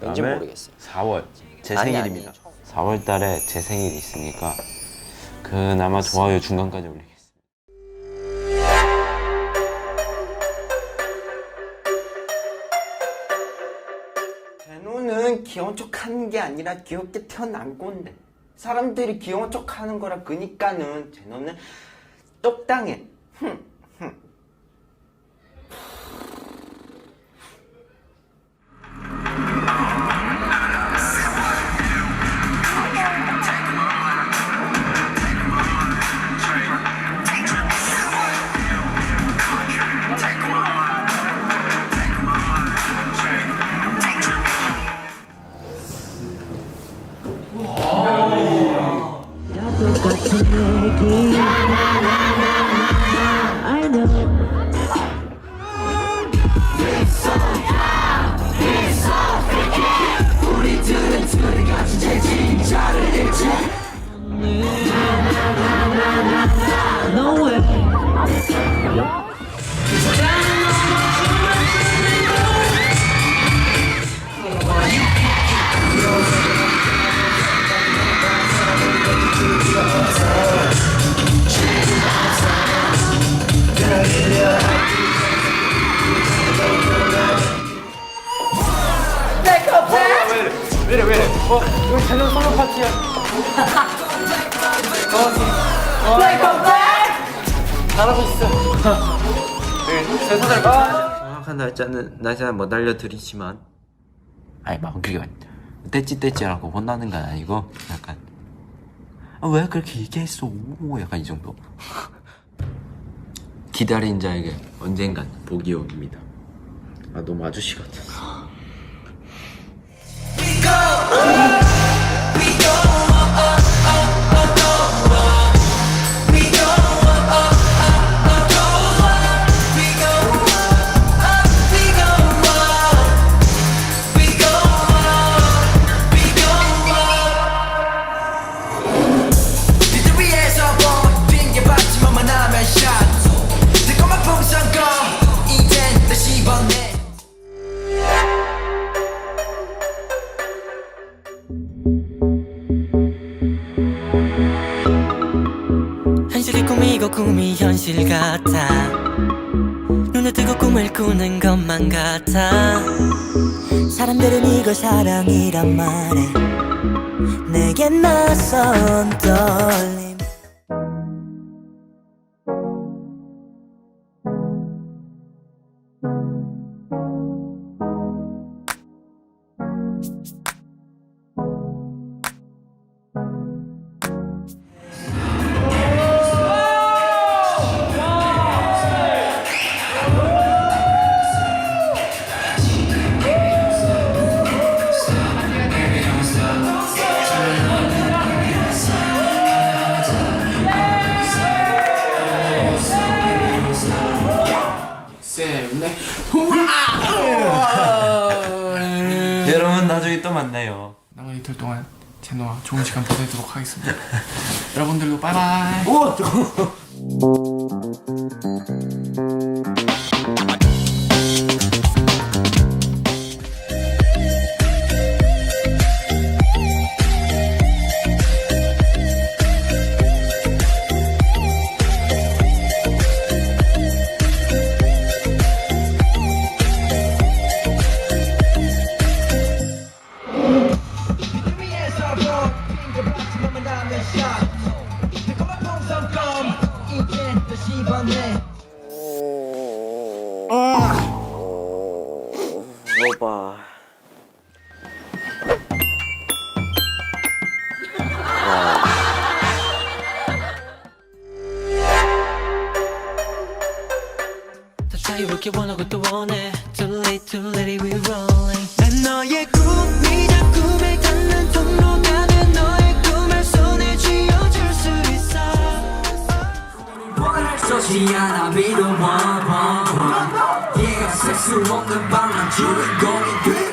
왠지 그다음에 모르겠어요. 4월 제 아니, 생일입니다. 아니. 4월 달에 제 생일이 있으니까 그나마 좋아요 중간까지 올리겠습니다. 제노는 귀여운 척 하는 게 아니라 귀엽게 태어난 건데 사람들이 귀여운 척 하는 거라 그니까는 제노는 똑당해 흠, 정확한 날짜는 날짜는 못 알려드리지만. 아니 막 그게 떼찌 떼찌라고 혼나는 건 아니고 약간. 아, 왜 그렇게 얘기했어? 약간 이 정도. 기다린 자에게 언젠간 복이 옵니다. 아 너무 아저씨 같아 현실 같아. 눈에 뜨고 꿈을 꾸는 것만 같아. 사람들은 이걸 사랑이란 말해 내겐 낯선 떨림 나중에 또 만나요 남은 이틀 동안 제노와 좋은 시간 보내도록 하겠습니다. 여러분들도 빠이빠이. 위 오빠. 없이 않아 one one 얘가 셀수 없는 방랑 주인공이 돼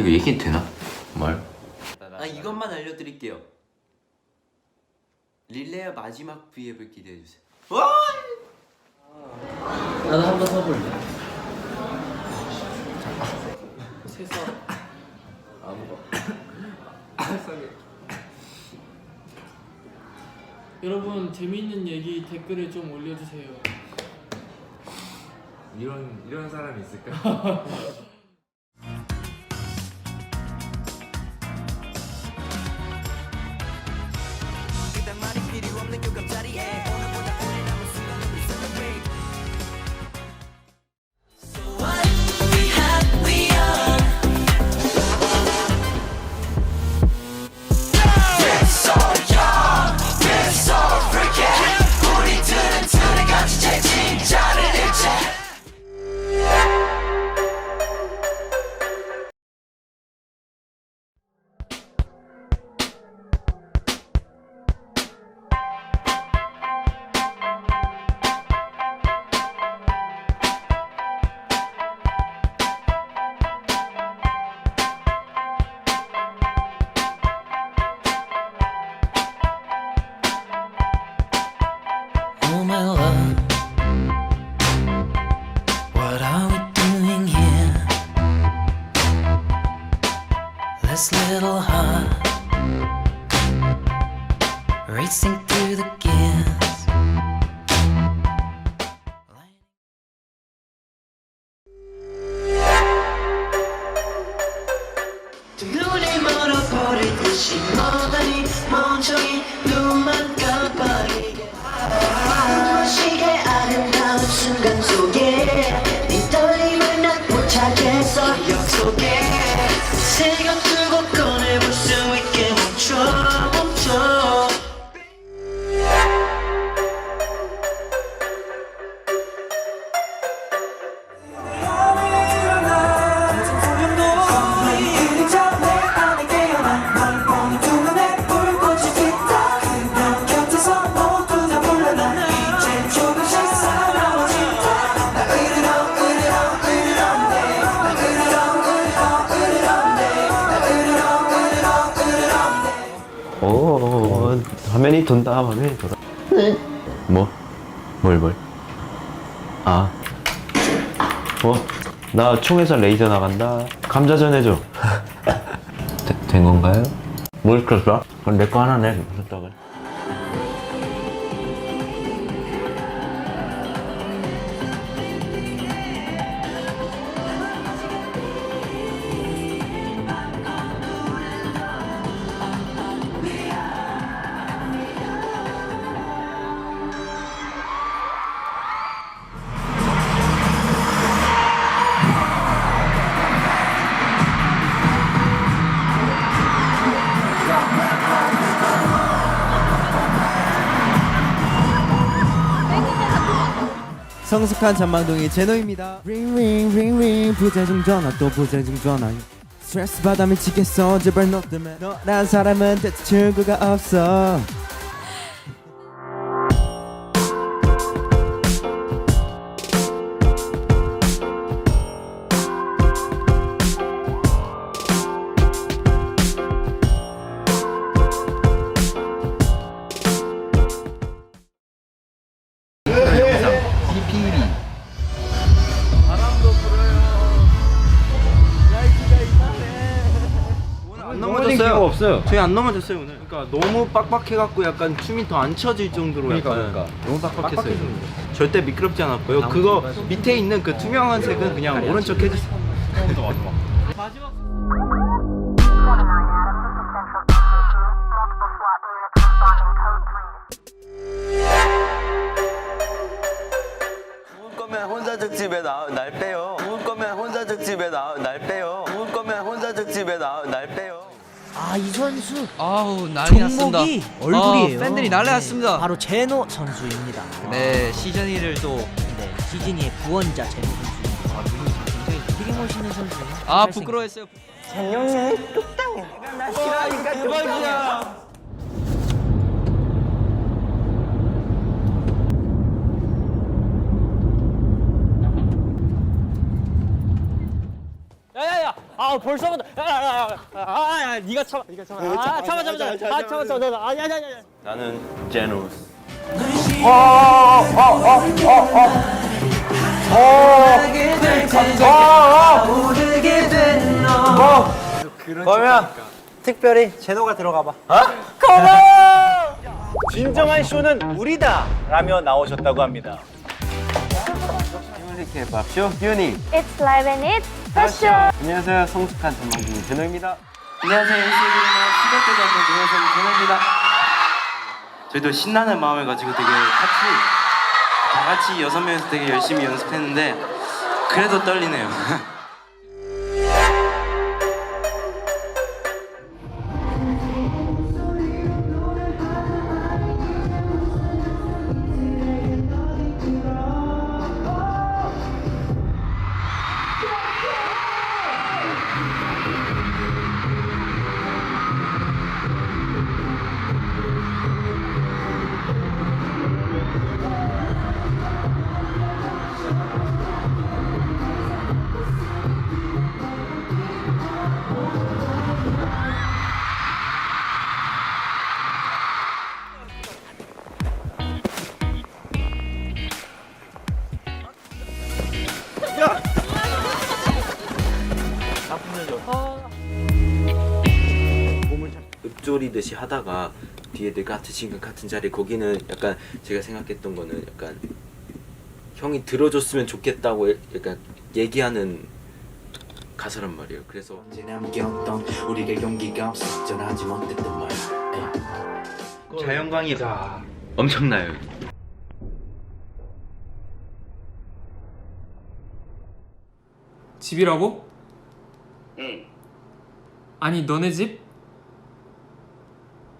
이거 얘기 되나? 뭘? 아 이것만 알려드릴게요 릴레이 마지막 V앱을 기대해 주세요 나도 한번 서볼래. 여러분 재미있는 얘기 댓글에 좀 올려주세요. 이런 이런 사람이 있을까? heart racing through the gears. 눈이 멀어버릴 듯이 너다니 멍청이 눈만 깜빡이게 무엇이게 아름다운 순간 속에 네 두고 화면이 돈다 화면이 돌아 뭐? 뭘 뭘? 아 뭐? 나 총에서 레이저 나간다 감자 전 해줘 되- 된 건가요? 뭘 시켰어? 그럼 내 거 하나 내 무슨 떡을 성숙한 전망동이 제노입니다. 링링 링링 부재중 전화 또 부재중 전화. 스트레스 받아 미치겠어 제발 너 때문에 너란 사람은 대체 친구가 없어. 넘어졌어요. 저희 안 넘어졌어요 오늘. 그러니까 너무 빡빡해갖고 약간 춤이 더 안 쳐질 정도로 그러니까, 약간 너무 빡빡했어요. 절대 미끄럽지 않았고요. 그거 밑에 있는 그 투명한 색은 그냥 오른쪽 해주세요. 울 거면 혼자 특집에 나, 아 이 선수 아우 난리 났습니다. 종목이 얼굴이에요. 아, 팬들이 난리 네, 났습니다. 바로 제노 선수입니다. 네 시즌 1을 또 네, 시즌이의 구원자 제노 선수. 아, 굉장히 되게 멋있는 선수. 아 부끄러워했어요. 작년에 뚝딱해. 내가 나 싫어하니까 대박이야. 아 벌써부터. 아아 네가 참아 네가 참아. 아 참아 참아 참아 아 참아. 참아 아니 아니 아니 나는 제노스. 그러면 특별히 제노가 들어가 봐. 진정한 쇼는 우리다! 라며 나오셨다고 합니다. 밥쇼 뷰니 It's live and it's fashion. 안녕하세요 성숙한 전망중인 제노입니다 안녕하세요. NCT드림의 시대때 잡는 동영상 제노입니다. 저희도 신나는 마음을 가지고 되게 같이 다 같이 여섯 명이서 되게 열심히 연습했는데 그래도 떨리네요. 읊조리듯이 하다가 뒤에 늘 같은 시간 같은 자리 거기는 약간 제가 생각했던 거는 약간 형이 들어줬으면 좋겠다고 약간 얘기하는 가사란 말이에요. 그래서 남겼던 우리가 용기가 없어 전하지 못했던 말 자연광이 엄청나요. 집이라고? 응. 아니 너네 집?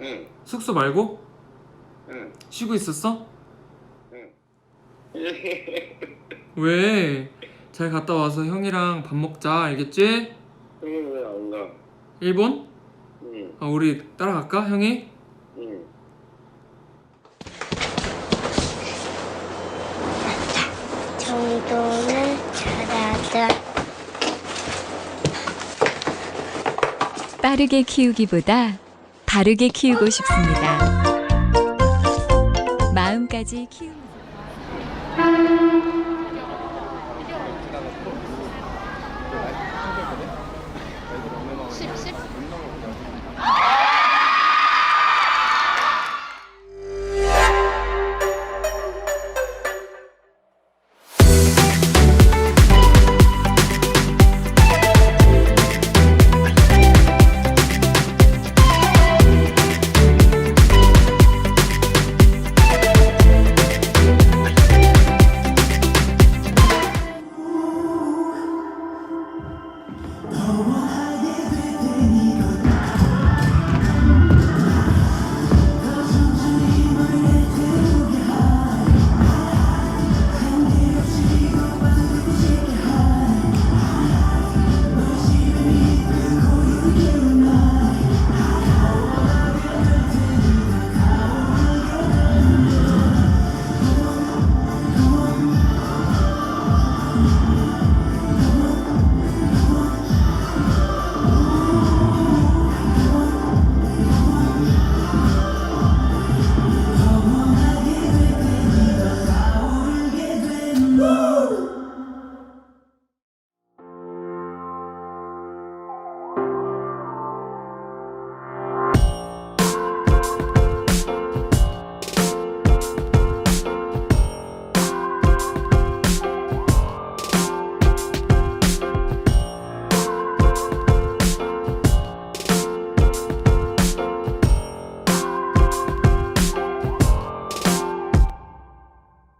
응. 숙소 말고? 응. 쉬고 있었어? 응. 왜? 잘 갔다 와서 형이랑 밥 먹자 알겠지? 형은 왜안 가? 일본? 응. 아 우리 따라갈까 형이? 정도는 잘하자. 빠르게 키우기보다 바르게 키우고 싶습니다. 마음까지 키우.